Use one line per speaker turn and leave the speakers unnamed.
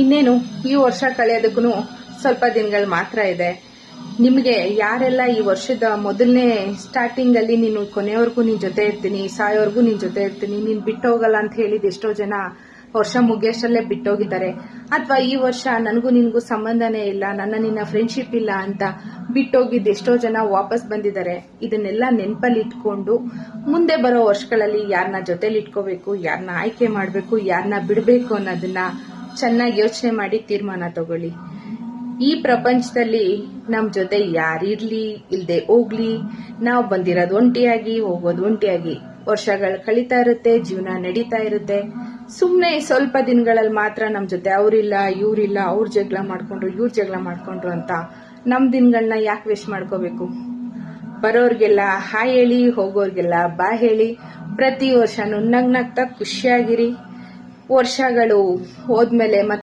ಇನ್ನೇನು ಈ ವರ್ಷ ಕಳೆಯೋದಕ್ಕೂ ಸ್ವಲ್ಪ ದಿನಗಳು ಮಾತ್ರ ಇದೆ. ನಿಮಗೆ ಯಾರೆಲ್ಲ ಈ ವರ್ಷದ ಮೊದಲನೇ ಸ್ಟಾರ್ಟಿಂಗ್ ಅಲ್ಲಿ ನೀನು ಕೊನೆಯವರೆಗೂ ನಿನ್ನ ಜೊತೆ ಇರ್ತೀನಿ, ಸಾಯೋವರೆಗೂ ನಿನ್ನ ಜೊತೆ ಇರ್ತೀನಿ, ನೀನು ಬಿಟ್ಟೋಗಲ್ಲ ಅಂತ ಹೇಳಿದ ಎಷ್ಟೋ ಜನ ವರ್ಷ ಮುಗಿಯೋಷ್ಟರಲ್ಲೇ ಬಿಟ್ಟೋಗಿದ್ದಾರೆ. ಅಥವಾ ಈ ವರ್ಷ ನನಗೂ ನಿನಗೂ ಸಂಬಂಧನೇ ಇಲ್ಲ, ನನ್ನ ನಿನ್ನ ಫ್ರೆಂಡ್ಶಿಪ್ ಇಲ್ಲ ಅಂತ ಬಿಟ್ಟೋಗಿದ್ದ ಎಷ್ಟೋ ಜನ ವಾಪಸ್ ಬಂದಿದ್ದಾರೆ. ಇದನ್ನೆಲ್ಲ ನೆನಪಲ್ಲಿ ಇಟ್ಕೊಂಡು ಮುಂದೆ ಬರೋ ವರ್ಷಗಳಲ್ಲಿ ಯಾರನ್ನ ಜೊತೆಲಿ ಇಟ್ಕೋಬೇಕು ಯಾರನ್ನ ಆಯ್ಕೆ ಮಾಡಬೇಕು ಯಾರನ್ನ ಬಿಡಬೇಕು ಅನ್ನೋದನ್ನ ಚೆನ್ನಾಗಿ ಯೋಚನೆ ಮಾಡಿ ತೀರ್ಮಾನ ತಗೊಳ್ಳಿ. ಈ ಪ್ರಪಂಚದಲ್ಲಿ ನಮ್ಮ ಜೊತೆ ಯಾರಿರ್ಲಿ ಇಲ್ಲದೆ ಹೋಗ್ಲಿ. ನಾವು ಬಂದಿರೋದು ಒಂಟಿಯಾಗಿ, ಹೋಗೋದು ಒಂಟಿಯಾಗಿ. ವರ್ಷಗಳು ಕಳೀತಾ ಇರುತ್ತೆ, ಜೀವನ ನಡೀತಾ ಇರುತ್ತೆ. ಸುಮ್ಮನೆ ಸ್ವಲ್ಪ ದಿನಗಳಲ್ಲಿ ಮಾತ್ರ ನಮ್ಮ ಜೊತೆ ಅವರಿಲ್ಲ, ಇವರಿಲ್ಲ, ಅವ್ರ ಜಗಳ ಮಾಡ್ಕೊಂಡ್ರು, ಇವ್ರ ಜಗಳ ಮಾಡ್ಕೊಂಡ್ರು ಅಂತ ನಮ್ಮ ದಿನಗಳನ್ನ ಯಾಕೆ ವೇಸ್ಟ್ ಮಾಡ್ಕೋಬೇಕು? ಬರೋರ್ಗೆಲ್ಲ ಹಾಯ್ ಹೇಳಿ, ಹೋಗೋರ್ಗೆಲ್ಲ ಬಾ ಹೇಳಿ. ಪ್ರತಿ ವರ್ಷನೂ ನಗ್ನಗ್ತಾ ಖುಷಿಯಾಗಿರಿ. ವರ್ಷಗಳು ಹೋದ್ಮೇಲೆ